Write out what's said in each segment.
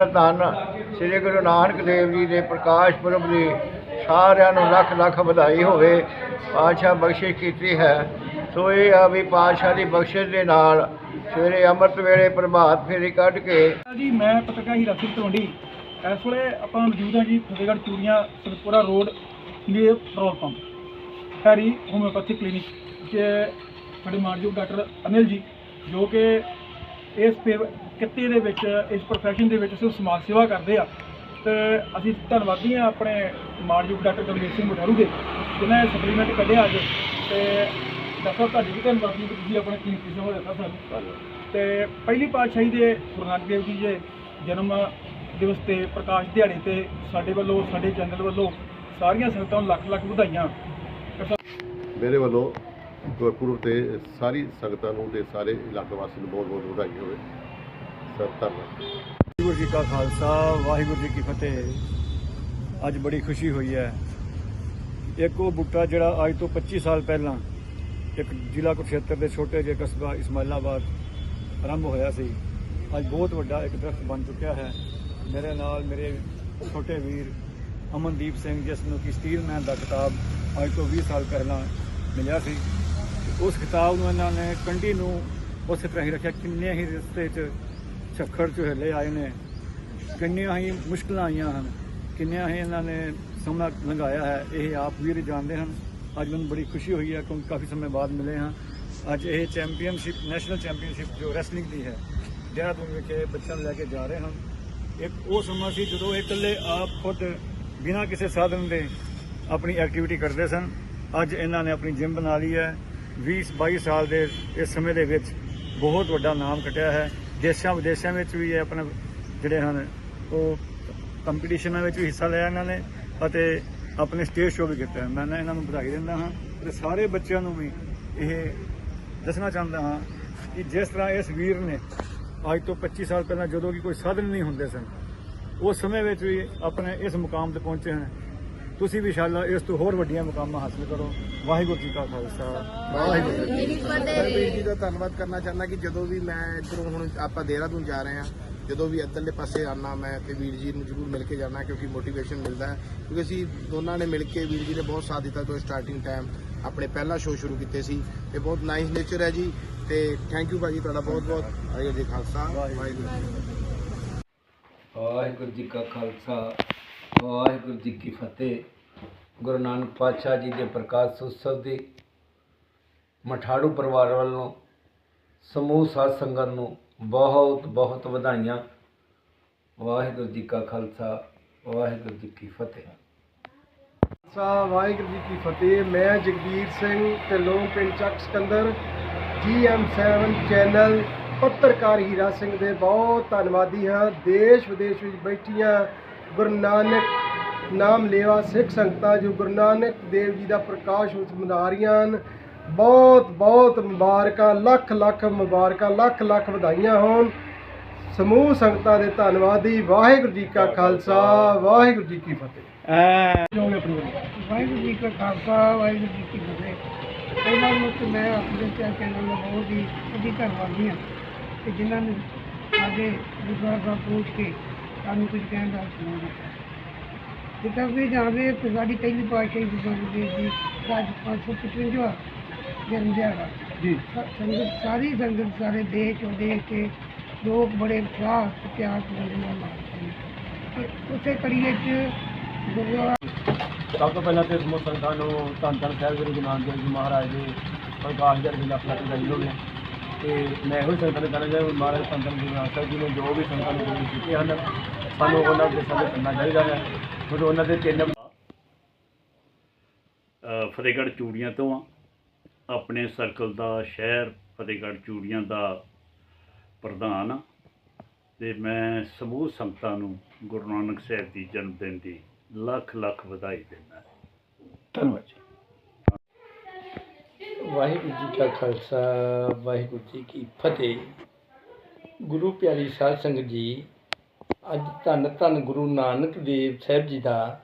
ਧੰਨ ਸ੍ਰੀ ਗੁਰੂ ਨਾਨਕ ਦੇਵ ਜੀ ਦੇ ਪ੍ਰਕਾਸ਼ ਪੁਰਬ ਦੀ ਸਾਰਿਆਂ ਨੂੰ ਲੱਖ ਲੱਖ ਵਧਾਈ ਹੋਵੇ। ਪਾਤਸ਼ਾਹ ਬਖਸ਼ਿਸ਼ ਕੀਤੀ ਹੈ। ਸੋ ਇਹ ਆ ਵੀ ਪਾਤਸ਼ਾਹ ਦੀ ਬਖਸ਼ਿਸ਼ ਦੇ ਨਾਲ ਸਵੇਰੇ ਅੰਮ੍ਰਿਤ ਵੇਲੇ ਪ੍ਰਭਾਤ ਫੇਰੀ ਕੱਢ ਕੇ ਜੀ, ਮੈਂ ਪੱਤਰਕਾਰ ਹੀਰਾ ਸਿੰਘ ਤਲਵੰਡੀ ਇਸ ਵੇਲੇ ਆਪਾਂ ਮੌਜੂਦ ਹਾਂ ਜੀ Fatehgarh Churian Sarpura road near petrol pump. Harry homoeopathy clinic ਕਿ ਸਾਡੇ ਮਾਨਯੋਗ ਡਾਕਟਰ ਅਨਿਲ ਜੀ, ਜੋ ਕਿ ਇਸ ਪੇ- ਕਿੱਤੇ ਦੇ ਵਿੱਚ, ਇਸ profession ਦੇ ਵਿੱਚ ਸਿਰਫ ਸਮਾਜ ਸੇਵਾ ਕਰਦੇ ਆ। ਤੇ ਅਸੀਂ ਧੰਨਵਾਦੀ ਹਾਂ ਆਪਣੇ ਮਾਨਯੋਗ ਡਾਕਟਰ ਗੁਰਮੀਤ ਸਿੰਘ ਮਠਾਰੂ ਦੇ, ਜਿਨ੍ਹਾਂ ਨੇ ਸਪਲੀਮੈਂਟ ਕੱਢਿਆ ਅੱਜ। ਤੇ ਡਾਕਟਰ ਤੁਹਾਡੀ ਵੀ ਧੰਨਵਾਦੀ ਹਾਂ ਕਿ ਤੁਸੀਂ ਆਪਣਾ ਕੀਮਤੀ ਸਮਾਂ ਦਿੱਤਾ ਸਾਨੂੰ। ਤੇ ਪਹਿਲੀ ਪਾਤਸ਼ਾਹੀ ਦੇ ਗੁਰੂ ਨਾਨਕ ਦੇਵ ਜੀ ਦੇ ਜਨਮ ਦਿਵਸ ਤੇ ਪ੍ਰਕਾਸ਼ ਦਿਹਾੜੇ ਤੇ ਸਾਡੇ ਵੱਲੋਂ, ਸਾਡੇ ਚੈਨਲ ਵੱਲੋਂ ਸਾਰੀਆਂ ਸੰਗਤਾਂ ਨੂੰ ਲੱਖ ਲੱਖ ਵਧਾਈਆਂ। ਮੇਰੇ ਵੱਲੋਂ ਗੁਰਪੁਰਬ ਤੇ ਸਾਰੀ ਸੰਗਤਾਂ ਨੂੰ ਤੇ ਸਾਰੇ ਇਲਾਕੇ ਵਾਸੀਆਂ ਨੂੰ ਬਹੁਤ ਬਹੁਤ ਵਧਾਈ ਹੋਵੇ। ਸਰ, ਧੰਨਵਾਦ। ਵਾਹਿਗੁਰੂ ਜੀ ਕਾ ਖਾਲਸਾ, ਵਾਹਿਗੁਰੂ ਜੀ ਕੀ ਫਤਿਹ। ਅੱਜ ਬੜੀ ਖੁਸ਼ੀ ਹੋਈ ਹੈ। ਇੱਕ ਉਹ ਬੂਟਾ ਜਿਹੜਾ ਅੱਜ ਤੋਂ 25 ਸਾਲ ਪਹਿਲਾਂ ਇੱਕ ਜ਼ਿਲ੍ਹਾ ਕੁਰਸ਼ੇਤਰ ਦੇ ਛੋਟੇ ਜਿਹੇ ਕਸਬਾ ਇਸਮਾਇਲਾਬਾਦ ਆਰੰਭ ਹੋਇਆ ਸੀ। ਅੱਜ ਬਹੁਤ ਵੱਡਾ ਇੱਕ ਦਰਖਤ ਬਣ ਚੁੱਕਿਆ ਹੈ। ਮੇਰੇ ਨਾਲ ਮੇਰੇ ਛੋਟੇ ਵੀਰ ਅਮਨਦੀਪ ਸਿੰਘ, ਜਿਸ ਨੂੰ ਕਿ ਸਟੀਲ ਮੈਨ ਦਾ ਕਿਤਾਬ ਅੱਜ ਤੋਂ 20 ਸਾਲ ਪਹਿਲਾਂ ਮਿਲਿਆ ਸੀ। ਉਸ ਖਿਤਾਬ ਨੂੰ ਇਹਨਾਂ ਨੇ ਕੰਢੀ ਨੂੰ ਉਸੇ ਤਰ੍ਹਾਂ ਹੀ ਰੱਖਿਆ। ਕਿੰਨੇ ਹੀ ਰਸਤੇ 'ਚ ਝੱਖੜ ਝੁਹੇਲੇ ਆਏ ਨੇ। ਕਿੰਨੀਆਂ ਹੀ ਮੁਸ਼ਕਲਾਂ ਆਈਆਂ ਹਨ। ਕਿੰਨੀਆਂ ਹੀ ਇਹਨਾਂ ਨੇ ਸਮਾਂ ਲੰਘਾਇਆ ਹੈ। ਇਹ ਆਪ ਵੀਰ ਜਾਣਦੇ ਹਨ। ਅੱਜ ਮੈਨੂੰ ਬੜੀ ਖੁਸ਼ੀ ਹੋਈ ਹੈ ਕਿਉਂਕਿ ਕਾਫੀ ਸਮੇਂ ਬਾਅਦ ਮਿਲੇ ਹਾਂ। ਅੱਜ ਇਹ ਚੈਂਪੀਅਨਸ਼ਿਪ, ਨੈਸ਼ਨਲ ਚੈਂਪੀਅਨਸ਼ਿਪ ਜੋ ਰੈਸਲਿੰਗ ਦੀ ਹੈ, ਦੇਹਰਾਦੂਨ ਵਿਖੇ ਬੱਚਿਆਂ ਨੂੰ ਲੈ ਕੇ ਜਾ ਰਹੇ ਹਨ। ਇੱਕ ਉਹ ਸਮਾਂ ਸੀ ਜਦੋਂ ਇਹ ਇਕੱਲੇ ਆਪ ਖੁਦ ਬਿਨਾਂ ਕਿਸੇ ਸਾਧਨ ਦੇ ਆਪਣੀ ਐਕਟੀਵਿਟੀ ਕਰਦੇ ਸਨ। ਅੱਜ ਇਹਨਾਂ ਨੇ ਆਪਣੀ ਜਿਮ ਬਣਾ ਲਈ ਹੈ। 20 22 ਸਾਲ ਦੇ ਇਸ ਸਮੇਂ ਦੇ ਵਿੱਚ ਬਹੁਤ ਵੱਡਾ ਨਾਮ ਕਟਿਆ ਹੈ ਦੇਸ਼ਾਂ ਵਿਦੇਸ਼ਾਂ ਵਿੱਚ ਵੀ ਇਹ ਆਪਣੇ ਜਿਹੜੇ ਹਨ, ਉਹ ਕੰਪੀਟੀਸ਼ਨਾਂ ਵਿੱਚ ਵੀ ਹਿੱਸਾ ਲਿਆ ਇਹਨਾਂ ਨੇ ਅਤੇ ਆਪਣੇ ਸਟੇਜ ਸ਼ੋਅ ਵੀ ਕੀਤਾ ਹੈ। ਮੈਂ ਇਹਨਾਂ ਨੂੰ ਵਧਾਈ ਦਿੰਦਾ ਹਾਂ ਤੇ ਸਾਰੇ ਬੱਚਿਆਂ ਨੂੰ ਵੀ ਇਹ ਦੱਸਣਾ ਚਾਹੁੰਦਾ ਹਾਂ ਕਿ ਜਿਸ ਤਰ੍ਹਾਂ ਇਸ ਵੀਰ ਨੇ ਅੱਜ ਤੋਂ 25 ਸਾਲ ਪਹਿਲਾਂ ਜਦੋਂ ਕਿ ਕੋਈ ਸਾਧਨ ਨਹੀਂ ਹੁੰਦੇ ਸਨ, ਉਸ ਸਮੇਂ ਵਿੱਚ ਵੀ ਆਪਣੇ ਇਸ ਮੁਕਾਮ ਤੇ ਪਹੁੰਚੇ ਹਨ ਤੁਸੀਂ ਵੀ ਇਨਸ਼ਾਅੱਲਾ ਇਸ ਤੋਂ ਹੋਰ ਵੱਡੀਆਂ ਮੁਕਾਮਾਂ ਹਾਸਲ ਕਰੋ। ਵਾਹਿਗੁਰੂ ਜੀ ਕਾ ਖਾਲਸਾ। ਵਾਹਿਗੁਰੂ ਜੀ ਕੀ ਫਤਿਹ। ਜੀ ਦਾ ਧੰਨਵਾਦ ਕਰਨਾ ਚਾਹੁੰਦਾ ਕਿ ਜਦੋਂ ਵੀ ਮੈਂ ਇੱਧਰੋਂ ਹੁਣ ਆਪਾਂ ਦੇਹਰਾਦੂਨ ਜਾ ਰਹੇ ਹਾਂ ਜਦੋਂ ਵੀ ਇੱਧਰਲੇ ਪਾਸੇ ਆਉਣਾ ਮੈਂ ਤੇ ਵੀਰ ਜੀ ਨੂੰ ਜ਼ਰੂਰ ਮਿਲ ਕੇ ਜਾਣਾ ਕਿਉਂਕਿ ਮੋਟੀਵੇਸ਼ਨ ਮਿਲਦਾ ਹੈ। ਕਿਉਂਕਿ ਅਸੀਂ ਦੋਨਾਂ ਨੇ ਮਿਲ ਕੇ ਵੀਰ ਜੀ ਨੇ ਬਹੁਤ ਸਾਥ ਦਿੱਤਾ ਤੋਂ ਸਟਾਰਟਿੰਗ ਟਾਈਮ ਆਪਣੇ ਪਹਿਲਾ ਸ਼ੋਅ ਸ਼ੁਰੂ ਕੀਤੇ ਸੀ। ਤੇ ਬਹੁਤ ਨਾਈਸ ਨੇਚਰ ਹੈ ਜੀ ਤੇ ਥੈਂਕ ਯੂ ਭਾਜੀ ਤੁਹਾਡਾ ਬਹੁਤ ਬਹੁਤ। ਵਾਹਿਗੁਰੂ ਜੀ ਖਾਲਸਾ ਵਾਹਿਗੁਰੂ ਵਾਹਿਗੁਰੂ ਜੀ ਕਾ ਖਾਲਸਾ। ਵਾਹਿਗੁਰੂ ਜੀ ਕੀ ਫਤਿਹ। ਗੁਰੂ ਨਾਨਕ ਪਾਤਸ਼ਾਹ ਜੀ ਦੇ ਪ੍ਰਕਾਸ਼ ਉਤਸਵ ਦੀ ਮਠਾੜੂ ਪਰਿਵਾਰ ਵੱਲੋਂ ਸਮੂਹ ਸਾਧ ਸੰਗਤ ਨੂੰ ਬਹੁਤ ਬਹੁਤ ਵਧਾਈਆਂ। ਵਾਹਿਗੁਰੂ ਜੀ ਕਾ ਖਾਲਸਾ, ਵਾਹਿਗੁਰੂ ਜੀ ਕੀ ਫਤਿਹ। ਸਾ ਵਾਹਿਗੁਰੂ ਜੀ ਕੀ ਫਤਿਹ। ਮੈਂ ਜਗਦੀਰ ਸਿੰਘ ਢਿੱਲੋਂ ਪਿੰਡ ਚੱਕ ਸਿਕੰਦਰ GM7 ਚੈਨਲ, ਪੱਤਰਕਾਰ ਹੀਰਾ ਸਿੰਘ ਦੇ ਬਹੁਤ ਧੰਨਵਾਦੀ ਹਾਂ। ਦੇਸ਼ ਵਿਦੇਸ਼ ਵਿੱਚ ਬੈਠੀਆਂ ਗੁਰੂ ਨਾਨਕ ਨਾਮ ਲੇਵਾ ਸਿੱਖ ਸੰਗਤਾਂ ਜੋ ਗੁਰੂ ਨਾਨਕ ਦੇਵ ਜੀ ਦਾ ਪ੍ਰਕਾਸ਼ ਉਸ ਮਨਾ ਰਹੀਆਂ ਹਨ, ਬਹੁਤ ਬਹੁਤ ਮੁਬਾਰਕਾਂ, ਲੱਖ ਲੱਖ ਮੁਬਾਰਕਾਂ, ਲੱਖ ਲੱਖ ਵਧਾਈਆਂ ਹੋਣ। ਸਮੂਹ ਸੰਗਤਾਂ ਦੇ ਧੰਨਵਾਦੀ ਵਾਹਿਗੁਰੂ ਜੀ ਕਾ ਖਾਲਸਾ, ਵਾਹਿਗੁਰੂ ਜੀ ਕੀ ਫਤਿਹ। ਵਾਹਿਗੁਰੂ ਜੀ ਕਾ ਖਾਲਸਾ, ਵਾਹਿਗੁਰੂ ਜੀ ਕੀ ਫਤਿਹ। ਇਹਨਾਂ ਨੂੰ ਤੇ ਮੈਂ ਆਪਣੇ ਚੈਨਲ ਦਾ ਬਹੁਤ ਹੀ ਅਧਿ ਧੰਨਵਾਦੀ ਹਾਂ ਕਿ ਜਿਨ੍ਹਾਂ ਨੇ ਸਾਡੇ ਗੁਰਦੁਆਰਾ ਸਾਹਿਬ ਪਹੁੰਚ ਕੇ ਸਾਨੂੰ ਕੁਝ ਕਹਿਣ ਦਾ ਸੁਣਾ ਦਿੱਤਾ। ਜਿੱਦਾਂ ਵੀ ਜਾਣਦੇ ਕਿ ਸਾਡੀ ਪਹਿਲੀ ਗੁਰੂ ਨਾਨਕ ਦੇਵ ਜੀ ਦਾ ਅੱਜ 555ਵਾਂ ਜਨਮ ਦਿਹਾੜਾ। ਜੀ। ਸੰਗਤ ਸਾਰੀ ਸੰਗਤ ਸਾਰੇ ਦੇਸ਼ ਵਿਦੇਸ਼ ਕੇ ਲੋਕ ਬੜੇ ਉਤਸ਼ਾਹ ਤੇ ਪਿਆਰ ਨਾਲ ਮਨਾਉਂਦੇ ਨੇ। ਤੇ ਉਸੇ ਕੜੀ ਵਿੱਚ ਗੁਰਦੁਆਰਾ ਸਭ ਤੋਂ ਪਹਿਲਾਂ ਤੇ ਸਮੂਹ ਸੰਗਤਾਂ ਨੂੰ ਧੰਨ ਧੰਨ ਸਾਹਿਬ ਗੁਰੂ ਨਾਨਕ ਦੇਵ ਜੀ ਮਹਾਰਾਜ ਦੇ ਪ੍ਰਕਾਸ਼ ਦੀ ਲੱਖ ਲੱਖ ਵਧਾਈ ਹੋਵੇ ਤੇ ਮੈਂ ਇਹੋ ਸੰਗਤਾਂ ਨੂੰ ਕਹਿਣਾ ਚਾਹੁੰਦਾ ਮਹਾਰਾਜ ਧੰਨ ਧੰਨ ਗੁਰੂ ਸਾਹਿਬ ਜੀ ਨੇ ਜੋ ਵੀ ਸੰਗਤਾਂ ਨੂੰ ਗੁਰੂ ਕੀਤੇ ਹਨ ਸਾਨੂੰ ਉਹਨਾਂ ਦੇ ਸੰਗ ਕਰਨਾ ਚਾਹੀਦਾ ਹੈ। ਕਿਉਂਕਿ ਉਹਨਾਂ ਦੇ ਤਿੰਨ ਫਤਿਹਗੜ੍ਹ ਚੂੜੀਆਂ ਤੋਂ ਆ। ਆਪਣੇ ਸਰਕਲ ਦਾ ਸ਼ਹਿਰ ਫਤਿਹਗੜ੍ਹ ਚੂੜੀਆਂ ਦਾ ਪ੍ਰਧਾਨ ਆ। ਤੇ ਮੈਂ ਸਮੂਹ ਸੰਗਤਾਂ ਨੂੰ ਗੁਰੂ ਨਾਨਕ ਸਾਹਿਬ ਦੀ ਜਨਮ ਦਿਨ ਦੀ ਲੱਖ ਲੱਖ ਵਧਾਈ ਦਿੰਦਾ ਧੰਨਵਾਦ ਜੀ ਵਾਹਿਗੁਰੂ ਜੀ ਕਾ ਖਾਲਸਾ, ਵਾਹਿਗੁਰੂ ਜੀ ਕੀ ਫਤਿਹ। ਗੁਰੂ ਪਿਆਰੀ ਸਾਧ ਸੰਗਤ ਜੀ, ਅੱਜ ਧੰਨ ਧੰਨ ਗੁਰੂ ਨਾਨਕ ਦੇਵ ਸਾਹਿਬ ਜੀ ਦਾ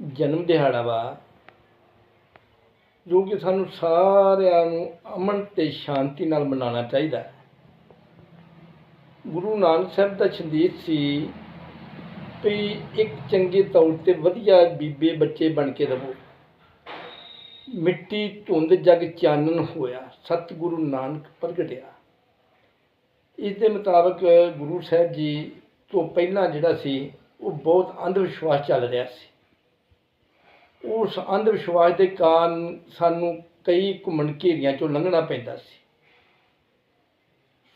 ਜਨਮ ਦਿਹਾੜਾ ਵਾ, ਜੋ ਕਿ ਸਾਨੂੰ ਸਾਰਿਆਂ ਨੂੰ ਅਮਨ ਤੇ ਸ਼ਾਂਤੀ ਨਾਲ ਮਨਾਉਣਾ ਚਾਹੀਦਾ ਗੁਰੂ ਨਾਨਕ ਸਾਹਿਬ ਦਾ ਸੰਦੇਸ਼ ਸੀ ਵੀ ਇੱਕ ਚੰਗੇ ਤੌਰ ਤੇ ਵਧੀਆ ਬੀਬੇ ਬੱਚੇ ਬਣ ਕੇ ਰਹੋ। ਮਿੱਟੀ ਧੁੰਦ ਜਗ ਚਾਨਣ ਹੋਇਆ, ਸਤਿਗੁਰੂ ਨਾਨਕ ਪ੍ਰਗਟਿਆ। ਇਸ ਦੇ ਮੁਤਾਬਕ ਗੁਰੂ ਸਾਹਿਬ ਜੀ ਤੋਂ ਪਹਿਲਾਂ ਜਿਹੜਾ ਸੀ, ਉਹ ਬਹੁਤ ਅੰਧ ਵਿਸ਼ਵਾਸ ਚੱਲ ਰਿਹਾ ਸੀ। ਉਸ ਅੰਧ ਵਿਸ਼ਵਾਸ ਦੇ ਕਾਰਨ ਸਾਨੂੰ ਕਈ ਘੁੰਮਣ ਘੇਰੀਆਂ ਚੋਂ ਲੰਘਣਾ ਪੈਂਦਾ ਸੀ।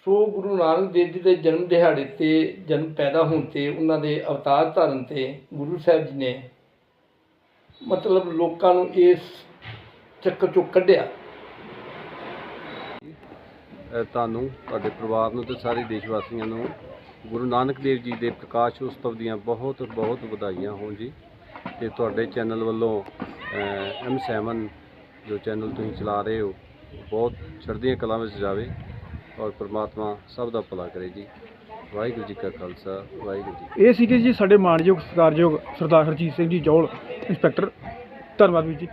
ਸੋ ਗੁਰੂ ਨਾਨਕ ਦੇਵ ਜੀ ਦੇ ਜਨਮ ਦਿਹਾੜੇ ਤੇ ਜਨਮ ਪੈਦਾ ਹੋਣ ਤੇ ਉਹਨਾਂ ਦੇ ਅਵਤਾਰ ਧਾਰਨ ਤੇ ਗੁਰੂ ਸਾਹਿਬ ਜੀ ਨੇ ਮਤਲਬ ਲੋਕਾਂ ਨੂੰ ਇਸ ਚੱਕਰ ਚੋਂ ਕੱਢਿਆ। ਤੁਹਾਨੂੰ ਤੁਹਾਡੇ ਪਰਿਵਾਰ ਨੂੰ ਤੇ ਸਾਰੇ ਦੇਸ਼ ਵਾਸੀਆਂ ਨੂੰ ਗੁਰੂ ਨਾਨਕ ਦੇਵ ਜੀ ਦੇ ਪ੍ਰਕਾਸ਼ ਉਤਸਵ ਦੀਆਂ ਬਹੁਤ ਬਹੁਤ ਵਧਾਈਆਂ ਹੋਣ ਜੀ। ਤੇ ਤੁਹਾਡੇ ਚੈਨਲ ਵੱਲੋਂ M7 ਜੋ ਚੈਨਲ ਤੁਸੀਂ ਚਲਾ ਰਹੇ ਹੋ ਬਹੁਤ ਚੜ੍ਹਦੀਆਂ ਕਲਾਂ ਵਿੱਚ ਜਾਵੇ ਔਰ ਪ੍ਰਮਾਤਮਾ ਸਭ ਦਾ ਭਲਾ ਕਰੇ ਜੀ। ਵਾਹਿਗੁਰੂ ਜੀ ਕਾ ਖਾਲਸਾ ਵਾਹਿਗੁਰੂ ਜੀ ਇਹ ਸੀਗੇ ਜੀ ਸਾਡੇ ਮਾਣਯੋਗ ਸਤਿਕਾਰਯੋਗ ਸਰਦਾਰ ਹਰਜੀਤ ਸਿੰਘ ਜੀ ਜੌਲ ਇੰਸਪੈਕਟਰ। ਧੰਨਵਾਦ ਜੀ।